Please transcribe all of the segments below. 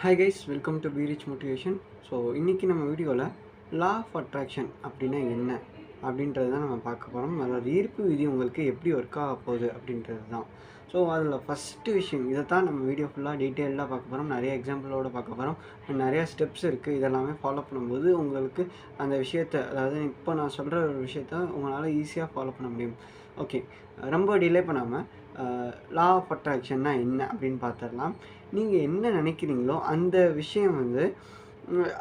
Hi guys welcome to பீரிச் motivation so இன்றைக்கி நம்ம வீடியோவில் லா ஆஃப் அட்ராக்ஷன் அப்படின்னா என்ன? அப்படின்றது தான் நம்ம பார்க்க போகிறோம் அதாவது ஈர்ப்பு விதி உங்களுக்கு எப்படி ஒர்க் ஆக போகுது அப்படின்றது தான். ஸோ அதில் ஃபஸ்ட்டு விஷயம் இதை தான் நம்ம வீடியோ ஃபுல்லாக டீட்டெயிலாக பார்க்க போகிறோம் நிறைய எக்ஸாம்பிளோட பார்க்க போகிறோம் நிறையா ஸ்டெப்ஸ் இருக்குது இதெல்லாமே ஃபாலோ பண்ணும்போது உங்களுக்கு அந்த விஷயத்தை அதாவது இப்போ நான் சொல்கிற ஒரு விஷயத்த உங்களால் ஈஸியாக ஃபாலோ பண்ண முடியும். ஓகே ரொம்ப டிலே பண்ணாமல் லா ஆஃப் அட்ராக்ஷன்னா என்ன அப்படின்னு பார்த்துடலாம். நீங்கள் என்ன நினைக்கிறீங்களோ அந்த விஷயம் வந்து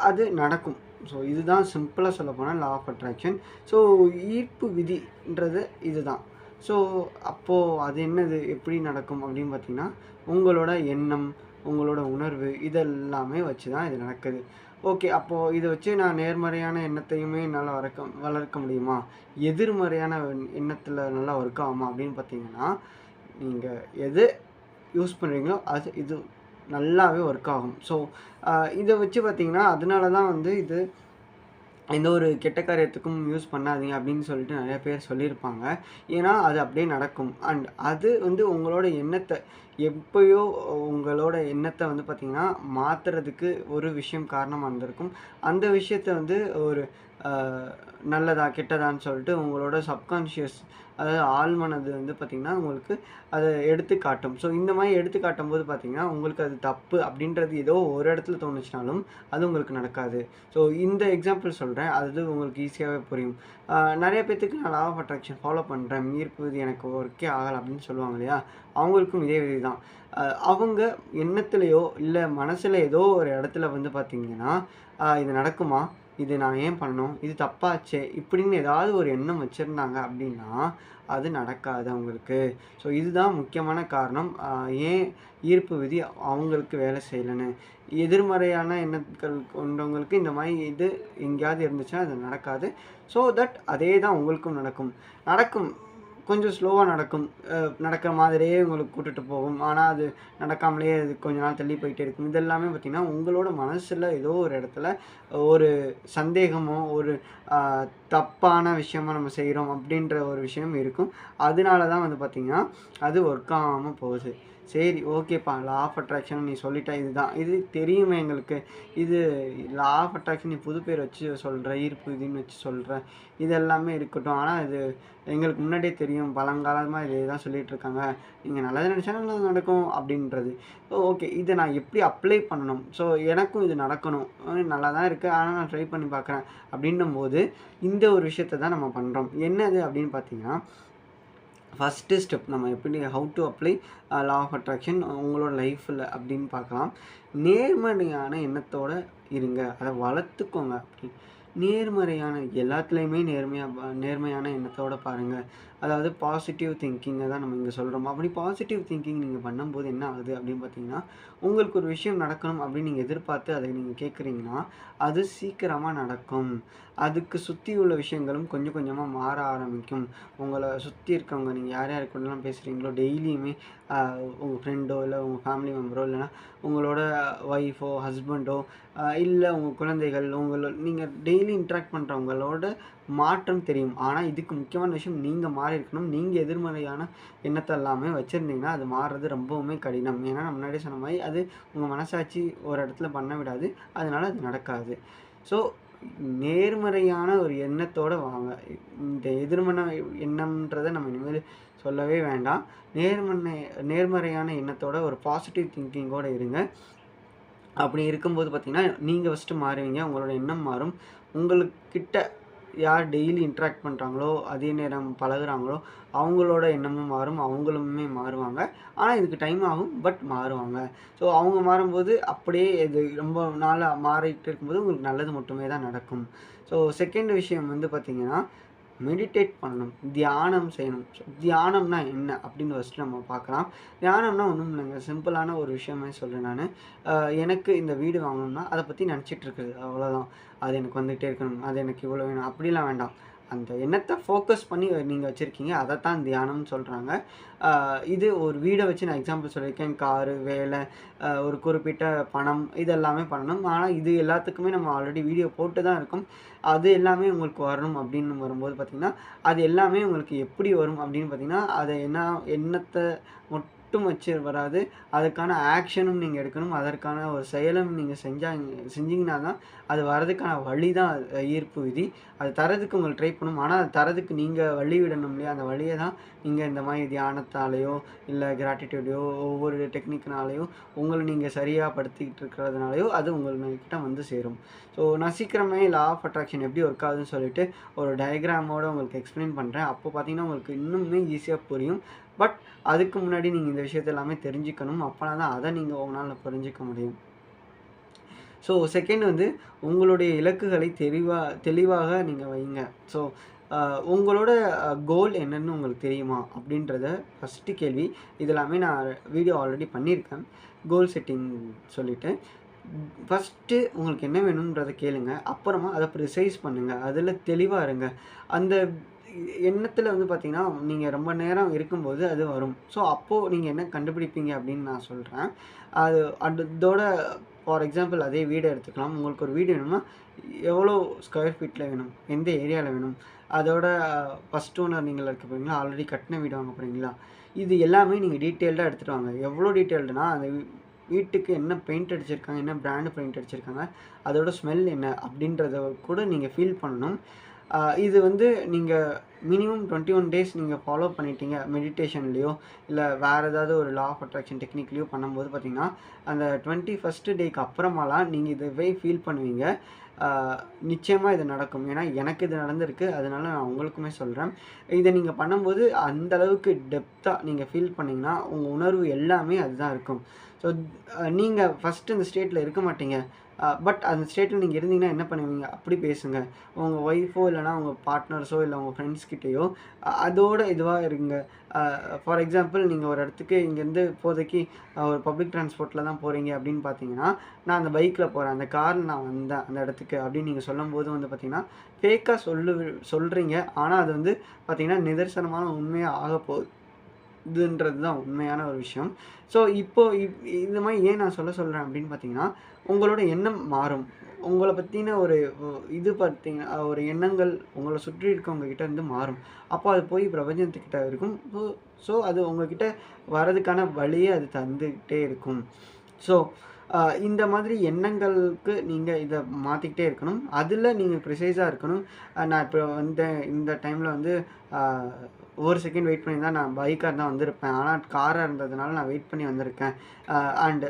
அது நடக்கும். ஸோ இதுதான் சிம்பிளாக சொல்ல போனால் லா ஆஃப் அட்ராக்ஷன் ஸோ ஈர்ப்பு விதின்றது இதுதான். ஸோ அப்போது அது என்னது? எப்படி நடக்கும் அப்படின்னு பார்த்தீங்கன்னா உங்களோட எண்ணம் உங்களோட உணர்வு இதெல்லாமே வச்சு தான் இது நடக்குது. ஓகே அப்போது இதை வச்சு நான் நேர்மறையான எண்ணத்தையுமே என்னால் வளர்க்க வளர்க்க முடியுமா? எதிர்மறையான எண்ணத்தில் நல்லா ஒர்க் ஆகுமா அப்படின்னு பார்த்தீங்கன்னா நீங்கள் எது யூஸ் பண்ணுறீங்களோ அது இது நல்லாவே ஒர்க் ஆகும் ஸோ இதை வச்சு பார்த்தீங்கன்னா அதனால தான் வந்து இது எந்த ஒரு கெட்ட காரியத்துக்கும் யூஸ் பண்ணாதீங்க அப்படின்னு சொல்லிட்டு நிறைய பேர் சொல்லியிருப்பாங்க. ஏன்னா அது அப்படியே நடக்கும். அண்ட் அது வந்து உங்களோட எண்ணத்தை எப்பயோ உங்களோட எண்ணத்தை வந்து பார்த்திங்கன்னா மாற்றுறதுக்கு ஒரு விஷயம் காரணமாக இருந்திருக்கும். அந்த விஷயத்தை வந்து ஒரு நல்லதா கெட்டதான்னு சொல்லிட்டு உங்களோட சப்கான்ஷியஸ் அதாவது ஆழ்மனது வந்து பார்த்திங்கன்னா உங்களுக்கு அதை எடுத்து காட்டும். ஸோ இந்த மாதிரி எடுத்து காட்டும் போது பார்த்திங்கன்னா உங்களுக்கு அது தப்பு அப்படின்றது ஏதோ ஒரு இடத்துல தோணுச்சுனாலும் அது உங்களுக்கு நடக்காது. ஸோ இந்த எக்ஸாம்பிள் சொல்கிறேன் அது உங்களுக்கு ஈஸியாகவே புரியும். நிறைய பேர்த்துக்கு நான் லா ஆஃப் அட்ராக்ஷன் ஃபாலோ பண்ணுறேன் ஈர்ப்பு எனக்கு ஒர்க்கே ஆகலை அப்படின்னு சொல்லுவாங்க இல்லையா? அவங்களுக்கும் இதே விதி தான் அவங்க எண்ணத்துலேயோ இல்லை மனசில் ஏதோ ஒரு இடத்துல வந்து பார்த்திங்கன்னா இது நடக்குமா? இது நான் ஏன் பண்ணணும்? இது தப்பாச்சே? இப்படின்னு ஏதாவது ஒரு எண்ணம் வச்சுருந்தாங்க அப்படின்னா அது நடக்காது அவங்களுக்கு. ஸோ இதுதான் முக்கியமான காரணம். ஏன் ஈர்ப்பு விதி அவங்களுக்கு வேலை செய்யலைன்னு? எதிர்மறையான எண்ணங்கள் கொண்டவங்களுக்கு இந்த மாதிரி இது எங்கேயாவது இருந்துச்சுன்னா அது நடக்காது. ஸோ தட் அதே தான் உங்களுக்கும் நடக்கும். நடக்கும். கொஞ்சம் ஸ்லோவாக நடக்கும். நடக்கிற மாதிரியே உங்களுக்கு கூட்டுட்டு போகும். ஆனால் அது நடக்காமலே அது கொஞ்ச நாள் தள்ளி போயிட்டே இருக்கும். இதெல்லாமே பார்த்திங்கன்னா உங்களோட மனசில் ஏதோ ஒரு இடத்துல ஒரு சந்தேகமோ ஒரு தப்பான விஷயமா நம்ம செய்கிறோம் அப்படின்ற ஒரு விஷயம் இருக்கும். அதனால தான் வந்து பார்த்திங்கன்னா அது ஒர்க் ஆகாமல் போகுது. சரி ஓகேப்பா. லா ஆஃப் அட்ராக்ஷன் நீ சொல்லிட்டா இதுதான். இது தெரியுமே எங்களுக்கு. இது லா ஆஃப் அட்ராக்ஷன் நீ புது பேர் வச்சு சொல்கிற ஈர்ப்பு இதுன்னு வச்சு சொல்கிற இது எல்லாமே இருக்கட்டும். ஆனால் இது எங்களுக்கு முன்னாடியே தெரியும். பழங்காலமாக இது தான் சொல்லிகிட்ருக்காங்க நீங்கள் நல்லது நினச்சா நல்லது நடக்கும் அப்படின்றது. ஓகே இதை நான் எப்படி அப்ளை பண்ணணும்? ஸோ எனக்கும் இது நடக்கணும். நல்லா தான் இருக்குது ஆனால் நான் ட்ரை பண்ணி பார்க்குறேன். அப்படின்னும் போது இந்த ஒரு விஷயத்தை தான் நம்ம பண்ணுறோம் என்னது அப்படின்னு பார்த்தீங்கன்னா ஃபஸ்ட்டு ஸ்டெப் நம்ம எப்படி how to apply law of attraction உங்களோட லைஃப்பில் அப்படின்னு பார்க்கலாம். நேர்மறையான எண்ணத்தோட இருங்க அதை வளர்த்துக்கோங்க. அப்படி நேர்மறையான எல்லாத்துலேயுமே நேர்மையாக நேர்மையான எண்ணத்தோடு பாருங்கள் அதாவது பாசிட்டிவ் திங்கிங்கை தான் நம்ம இங்கே சொல்கிறோம் அப்படி பாசிட்டிவ் திங்கிங் நீங்கள் பண்ணும்போது என்ன ஆகுது அப்படின்னு பார்த்தீங்கன்னா உங்களுக்கு ஒரு விஷயம் நடக்கணும் அப்படின்னு நீங்கள் எதிர்பார்த்து அதை நீங்கள் கேட்குறீங்கன்னா அது சீக்கிரமாக நடக்கும். அதுக்கு சுற்றி உள்ள விஷயங்களும் கொஞ்சம் கொஞ்சமாக மாற ஆரம்பிக்கும். உங்களை சுற்றி இருக்கவங்க நீங்கள் யார் யார் கூடலாம் பேசுகிறீங்களோ டெய்லியுமே உங்கள் ஃப்ரெண்டோ இல்லை உங்கள் ஃபேமிலி மெம்பரோ இல்லைனா உங்களோட ஒய்ஃபோ ஹஸ்பண்டோ இல்லை உங்கள் குழந்தைகள் உங்களோட நீங்கள் டெய்லி இன்ட்ராக்ட் பண்ணுறவங்களோட மாற்றம் தெரியும். ஆனால் இதுக்கு முக்கியமான விஷயம் நீங்கள் மாறி இருக்கணும். நீங்கள் எதிர்மறையான எண்ணத்தை எல்லாமே வச்சுருந்தீங்கன்னா அது மாறுறது ரொம்பவுமே கடினம். ஏன்னா நான் முன்னாடியே சொன்ன மாதிரி அது உங்கள் மனசாட்சி ஒரு இடத்துல பண்ண விடாது. அதனால் அது நடக்காது. ஸோ நேர்மறையான ஒரு எண்ணத்தோடு வாங்க. இந்த எதிர்மறை எண்ணம்ன்றதை நம்ம இனிமேல் சொல்லவே வேண்டாம். நேர்மறை நேர்மறையான எண்ணத்தோட ஒரு பாசிட்டிவ் திங்கிங்கோடு இருங்க. அப்படி இருக்கும்போது பார்த்தீங்கன்னா நீங்கள் ஃபஸ்ட்டு மாறுவீங்க உங்களோட எண்ணம் மாறும். உங்களுக்கிட்ட யார் டெய்லி இன்ட்ராக்ட் பண்ணுறாங்களோ அதே நேரம் பழகுறாங்களோ அவங்களோட எண்ணமும் மாறும் அவங்களுமே மாறுவாங்க. ஆனால் இதுக்கு டைம் ஆகும் பட் மாறுவாங்க. ஸோ அவங்க மாறும்போது அப்படியே இது ரொம்ப நாளாக மாறிட்டு இருக்கும்போது உங்களுக்கு நல்லது மட்டுமே தான் நடக்கும். ஸோ செகண்ட் விஷயம் வந்து பார்த்திங்கன்னா மெடிடேட் பண்ணணும். தியானம் செய்யணும். தியானம்னா என்ன அப்படின்னு ஃபஸ்ட்டு நம்ம பார்க்கலாம். தியானம்னா ஒன்றும் இல்லைங்க. சிம்பிளான ஒரு விஷயமே சொல்கிறேன் நான். எனக்கு இந்த வீடு வாங்கணும்னா அதை பற்றி நினச்சிட்டு இருக்குது அவ்வளோதான் அது எனக்கு வந்துகிட்டே இருக்கணும். அது எனக்கு இவ்வளோ வேணும். அப்படிலாம் வேண்டாம். அந்த எண்ணத்தை ஃபோக்கஸ் பண்ணி நீங்கள் வச்சுருக்கீங்க அதை தான் தியானம்னு சொல்கிறாங்க இது ஒரு வீடை வச்சு நான் எக்ஸாம்பிள் சொல்லியிருக்கேன். காரு வேலை ஒரு குறிப்பிட்ட பணம் இது எல்லாமே பண்ணணும். ஆனால் இது எல்லாத்துக்குமே நம்ம ஆல்ரெடி வீடியோ போட்டு தான் இருக்கோம். அது எல்லாமே உங்களுக்கு வரணும் அப்படின்னு வரும்போது பார்த்திங்கன்னா அது எல்லாமே உங்களுக்கு எப்படி வரும் அப்படின்னு பார்த்தீங்கன்னா அதை என்ன எண்ணத்தை மொட் மட்டும் வச்சு வராது. அதுக்கான ஆக்ஷனும் நீங்கள் எடுக்கணும். அதற்கான ஒரு செயலும் நீங்கள் செஞ்சாங்க செஞ்சீங்கன்னா தான் அது வர்றதுக்கான வழி தான் ஈர்ப்பு விதி. அது தரதுக்கு உங்களுக்கு ட்ரை பண்ணணும் ஆனால் அது தரதுக்கு நீங்கள் வழி விடணும் இல்லையா? அந்த வழியை தான் நீங்கள் இந்த மாதிரி தியானத்தாலேயோ இல்லை கிராட்டிடியூடையோ ஒவ்வொரு டெக்னிக்னாலேயோ உங்களை நீங்கள் சரியாக படுத்திக்கிட்டு இருக்கிறதுனாலையோ அது உங்கள்கிட்ட வந்து சேரும். ஸோ நான் சீக்கிரமே லா ஆஃப் அட்ராக்ஷன் எப்படி ஒர்க் ஆகுதுன்னு சொல்லிட்டு ஒரு டயக்ராமோட உங்களுக்கு எக்ஸ்பிளைன் பண்ணுறேன் அப்போ பார்த்தீங்கன்னா உங்களுக்கு இன்னுமே ஈஸியாக புரியும். பட் அதுக்கு முன்னாடி நீங்கள் இந்த விஷயத்த எல்லாமே தெரிஞ்சுக்கணும். அப்போனா தான் அதை நீங்கள் உங்களால் புரிஞ்சிக்க முடியும். ஸோ செகண்ட் வந்து உங்களுடைய இலக்குகளை தெளிவாக தெளிவாக நீங்கள் வைங்க. ஸோ உங்களோட கோல் என்னன்னு உங்களுக்கு தெரியுமா? அப்படின்றத ஃபஸ்ட்டு கேள்வி. இதெல்லாமே நான் வீடியோ ஆல்ரெடி பண்ணியிருக்கேன். கோல் செட்டிங் சொல்லிவிட்டு ஃபஸ்ட்டு உங்களுக்கு என்ன வேணுன்றதை கேளுங்க. அப்புறமா அதை ப்ரிசைஸ் பண்ணுங்கள் அதில் தெளிவாக இருங்க. அந்த எண்ணத்தில் வந்து பார்த்திங்கன்னா நீங்கள் ரொம்ப நேரம் இருக்கும்போது அது வரும். ஸோ அப்போது நீங்கள் என்ன கண்டுபிடிப்பீங்க அப்படின்னு நான் சொல்கிறேன் அது அதோட ஃபார் எக்ஸாம்பிள் அதே வீடு எடுத்துக்கலாம். உங்களுக்கு ஒரு வீடு வேணும்னா எவ்வளோ ஸ்கொயர் ஃபீட்டில் வேணும்? எந்த ஏரியாவில் வேணும்? அதோட ஃபஸ்ட் ஓனர் நீங்கள் இருக்க போகிறீங்களா ஆல்ரெடி கட்டின வீடு வாங்க போகிறீங்களா இது எல்லாமே நீங்கள் டீட்டெயில்டாக எடுத்துகிட்டு வாங்க. எவ்வளோ டீட்டெயில்டுனா அந்த வீட்டுக்கு என்ன பெயிண்ட் அடிச்சிருக்காங்க என்ன பிராண்டு பெயிண்ட் அடிச்சிருக்காங்க அதோட ஸ்மெல் என்ன அப்படின்றத கூட நீங்கள் ஃபீல் பண்ணணும். இது வந்து நீங்கள் மினிமம் டுவெண்ட்டி ஒன் டேஸ் நீங்கள் ஃபாலோ பண்ணிட்டீங்க மெடிடேஷன்லேயோ இல்லை வேறு ஏதாவது ஒரு லா ஆஃப் அட்ராக்ஷன் டெக்னிக்லேயோ பண்ணும்போது பார்த்தீங்கன்னா அந்த டுவெண்ட்டி ஃபஸ்ட்டு டேக்கு அப்புறமாலாம் நீங்கள் இதுவே ஃபீல் பண்ணுவீங்க. நிச்சயமாக இது நடக்கும். ஏன்னா எனக்கு இது நடந்திருக்கு. அதனால நான் உங்களுக்குமே சொல்கிறேன் இதை நீங்கள் பண்ணும்போது அந்த அளவுக்கு டெப்த்தாக நீங்கள் ஃபீல் பண்ணிங்கன்னா உங்கள் உணர்வு எல்லாமே அதுதான் இருக்கும். ஸோ நீங்கள் ஃபஸ்ட்டு இந்த ஸ்டேட்டில் இருக்க மாட்டீங்க. Uh, பட் அந்த ஸ்டேட்டில் நீங்கள் இருந்தீங்கன்னா என்ன பண்ணுவீங்க? அப்படி பேசுங்க. உங்கள் ஒய்ஃபோ இல்லைனா உங்கள் பார்ட்னர்ஸோ இல்லை உங்கள் ஃப்ரெண்ட்ஸ்கிட்டேயோ அதோட இதுவாக இருங்க. ஃபார் எக்ஸாம்பிள் நீங்கள் ஒரு இடத்துக்கு இங்கேருந்து இப்போதைக்கு ஒரு பப்ளிக் டிரான்ஸ்போர்ட்டில் தான் போகிறீங்க அப்படின்னு பார்த்தீங்கன்னா நான் அந்த பைக்கில் போகிறேன் அந்த கார் நான் வந்தேன் அந்த இடத்துக்கு அப்படின்னு நீங்கள் சொல்லும்போது வந்து பார்த்தீங்கன்னா ஃபேக்காக சொல்லு சொல்கிறீங்க ஆனால் அது வந்து பார்த்தீங்கன்னா நிதர்சனமான உண்மையாக ஆக போகுது இதுன்றது தான் உண்மையான ஒரு விஷயம். ஸோ இப்போ இப் இந்த மாதிரி ஏன் நான் சொல்ல சொல்கிறேன் அப்படின்னு பார்த்தீங்கன்னா உங்களோட எண்ணம் மாறும். உங்களை பற்றின ஒரு இது பார்த்தீங்கன்னா ஒரு எண்ணங்கள் உங்களை சுற்றி இருக்கவங்க கிட்ட இருந்து மாறும். அப்போ அது போய் பிரபஞ்சத்துக்கிட்ட இருக்கும். ஸோ ஸோ அது உங்ககிட்ட வர்றதுக்கான வழியை அது தந்துக்கிட்டே இருக்கும். ஸோ இந்த மாதிரி எண்ணங்களுக்கு நீங்கள் இதை மாற்றிக்கிட்டே இருக்கணும். அதில் நீங்கள் ப்ரிசைஸாக இருக்கணும். நான் இப்போ வந்து இந்த டைமில் வந்து ஒரு செகண்ட் வெயிட் பண்ணி தான் நான் பைக்காக இருந்தால் வந்திருப்பேன். ஆனால் காராக இருந்ததுனால நான் வெயிட் பண்ணி வந்திருக்கேன். அண்டு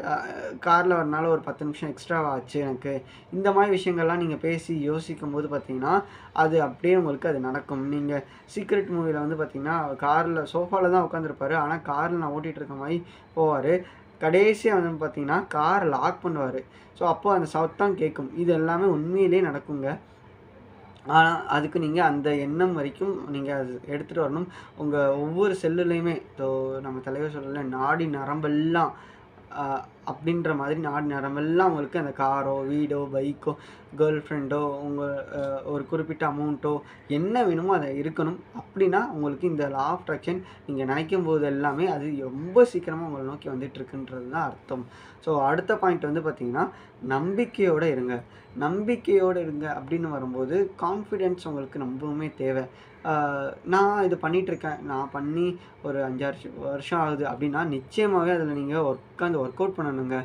காரில் வரனால ஒரு பத்து நிமிஷம் எக்ஸ்ட்ரா ஆச்சு எனக்கு. இந்த மாதிரி விஷயங்கள்லாம் நீங்கள் பேசி யோசிக்கும் போது பார்த்தீங்கன்னா அது அப்படியே உங்களுக்கு அது நடக்கும். நீங்கள் சீக்ரெட் மூவியில் வந்து பார்த்தீங்கன்னா காரில் சோஃபாவில் தான் உட்காந்துருப்பாரு ஆனால் காரில் நான் ஓட்டிகிட்டு இருக்க மாதிரி போவார். கடைசியாக வந்து பார்த்தீங்கன்னா கார் லாக் பண்ணுவார். ஸோ அப்போ அந்த சத்தம் கேட்கும் இது எல்லாமே உண்மையிலே நடக்குங்க. ஆனால் அதுக்கு நீங்கள் அந்த எண்ணம் வரைக்கும் நீங்கள் அது எடுத்துகிட்டு வரணும். உங்கள் ஒவ்வொரு செல்லுலேயுமே ஸோ நம்ம தலைவர் சொல்லல நாடி நரம்பெல்லாம் அப்படின்ற மாதிரி நாடு நேரமெல்லாம் உங்களுக்கு அந்த காரோ வீடோ பைக்கோ கேர்ள் ஃப்ரெண்டோ உங்கள் ஒரு குறிப்பிட்ட அமௌண்ட்டோ என்ன வேணுமோ அதை இருக்கணும். அப்படின்னா உங்களுக்கு இந்த லா ஆஃப் அட்ராக்ஷன் நீங்கள் நினைக்கும் போது எல்லாமே அது ரொம்ப சீக்கிரமாக உங்களை நோக்கி வந்துட்டுருக்குன்றது தான் அர்த்தம். ஸோ அடுத்த பாயிண்ட் வந்து பார்த்திங்கன்னா நம்பிக்கையோடு இருங்க. நம்பிக்கையோடு இருங்க அப்படின்னு வரும்போது கான்ஃபிடென்ஸ் உங்களுக்கு ரொம்பவுமே தேவை. நான் இது பண்ணிகிட்ருக்கேன் நான் பண்ணி ஒரு அஞ்சாறு வருஷம் ஆகுது அப்படின்னா நிச்சயமாகவே அதில் நீங்கள் உட்காந்து ஒர்க் அவுட் பண்ணணும். பண்ணணுங்க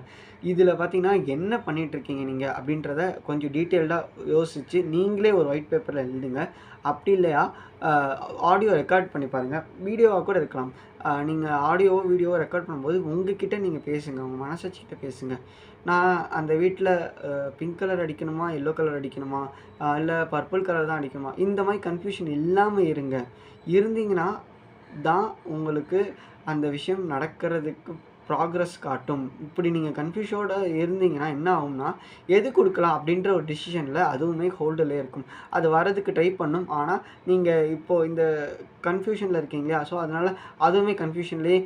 இதில் பார்த்தீங்கன்னா என்ன பண்ணிகிட்ருக்கீங்க நீங்கள் அப்படின்றத கொஞ்சம் டீட்டெயில்டாக யோசித்து நீங்களே ஒரு ஒயிட் பேப்பரில் எழுதுங்க. அப்படி இல்லையா? ஆடியோ ரெக்கார்ட் பண்ணி பாருங்கள் வீடியோவாக கூட இருக்கலாம். நீங்கள் ஆடியோ வீடியோ ரெக்கார்ட் பண்ணும்போது உங்ககிட்ட நீங்கள் பேசுங்க. உங்கள் மனசாட்சிக்கிட்ட பேசுங்க. நான் அந்த வீட்டில் பிங்க் கலர் அடிக்கணுமா? எல்லோ கலர் அடிக்கணுமா? இல்லை பர்பிள் கலர் தான் அடிக்கணுமா? இந்த மாதிரி கன்ஃபியூஷன் இல்லாமல் இருங்க. இருந்தீங்கன்னா தான் உங்களுக்கு அந்த விஷயம் நடக்கிறதுக்கு ப்ராக்ரஸ் காட்டும். இப்படி நீங்கள் கன்ஃபியூஷோடு இருந்தீங்கன்னா என்ன ஆகும்னா எது கொடுக்கலாம் அப்படின்ற ஒரு டிசிஷனில் அதுவுமே ஹோல்டில் இருக்கும். அது வரதுக்கு ட்ரை பண்ணும். ஆனால் நீங்கள் இப்போது இந்த கன்ஃபியூஷனில் இருக்கீங்க இல்லையா? ஸோ அதனால் அதுவுமே கன்ஃபியூஷன்லேயே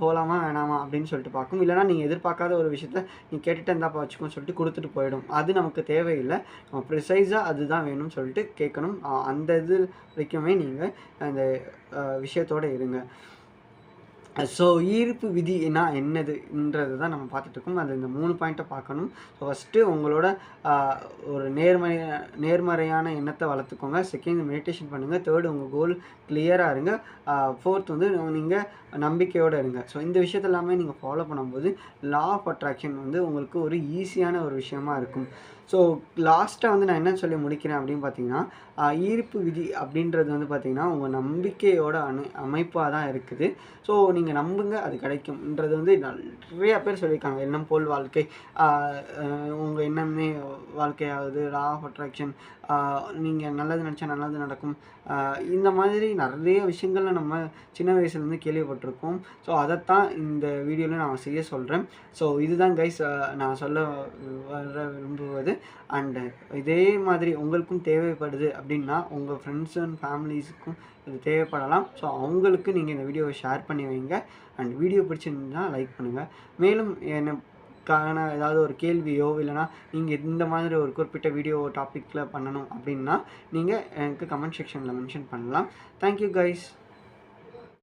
போகலாமா வேணாமா அப்படின்னு சொல்லிட்டு பார்க்கும். இல்லைனா நீங்கள் எதிர்பார்க்காத ஒரு விஷயத்த நீ கேட்டுட்டு இருந்தாப்பா வச்சுக்கோன்னு சொல்லிட்டு கொடுத்துட்டு போயிடும். அது நமக்கு தேவையில்லை. நம்ம ப்ரிசைஸாக அதுதான் வேணும்னு சொல்லிட்டு கேட்கணும். அந்த இது வரைக்குமே நீங்கள் அந்த விஷயத்தோடு விஷயத்தோட இருங்க. ஸோ ஈர்ப்பு விதினா என்னதுன்றது தான் நம்ம பார்த்துட்ருக்கோம். அது இந்த மூணு பாயிண்ட்டை பார்க்கணும். ஸோ ஃபஸ்ட்டு உங்களோட ஒரு நேர்மறை நேர்மறையான எண்ணத்தை வளர்த்துக்கோங்க. செகண்ட் மெடிடேஷன் பண்ணுங்கள் தேர்டு உங்கள் கோல் கிளியராக இருங்க. ஃபோர்த் வந்து நீங்கள் நம்பிக்கையோடு இருங்க. ஸோ இந்த விஷயத்த எல்லாமே நீங்கள் ஃபாலோ பண்ணும்போது லா ஆஃப் அட்ராக்ஷன் வந்து உங்களுக்கு ஒரு ஈஸியான ஒரு விஷயமா இருக்கும். ஸோ லாஸ்ட்டாக வந்து நான் என்ன சொல்லி முடிக்கிறேன் அப்படின்னு பார்த்தீங்கன்னா ஈர்ப்பு விதி அப்படின்றது வந்து பார்த்தீங்கன்னா உங்கள் நம்பிக்கையோட அணு அமைப்பாக தான் இருக்குது. ஸோ நீங்கள் நம்புங்க அது கிடைக்கும்ன்றது வந்து நிறைய பேர் சொல்லியிருக்காங்க. எண்ணம் போல் வாழ்க்கை உங்கள் எண்ணமே வாழ்க்கையாகுது லா ஆஃப் அட்ராக்ஷன் நீங்கள் நல்லது நினச்சா நல்லது நடக்கும். இந்த மாதிரி நிறைய விஷயங்கள்ல நம்ம சின்ன வயசுலேருந்து கேள்விப்பட்டிருக்கோம். ஸோ அதைத்தான் இந்த வீடியோவில் நான் செய்ய சொல்கிறேன் ஸோ இதுதான் கைஸ் நான் சொல்ல வர விரும்புவது. அண்டு இதே மாதிரி உங்களுக்கும் தேவைப்படுது அப்படின்னா உங்கள் ஃப்ரெண்ட்ஸ் அண்ட் ஃபேமிலிஸுக்கும் இது தேவைப்படலாம். ஸோ அவங்களுக்கு நீங்கள் இந்த வீடியோவை ஷேர் பண்ணி வைங்க. அண்ட் வீடியோ பிடிச்சிருந்தா லைக் பண்ணுங்கள் மேலும் என்ன கான ஏதாவது ஒரு கேள்வியோ இல்லைனா நீங்கள் இந்த மாதிரி ஒரு குறிப்பிட்ட வீடியோ டாப்பிக்கில் பண்ணணும் அப்படின்னா நீங்கள் எனக்கு கமெண்ட் செக்ஷனில் மென்ஷன் பண்ணலாம். Thank you guys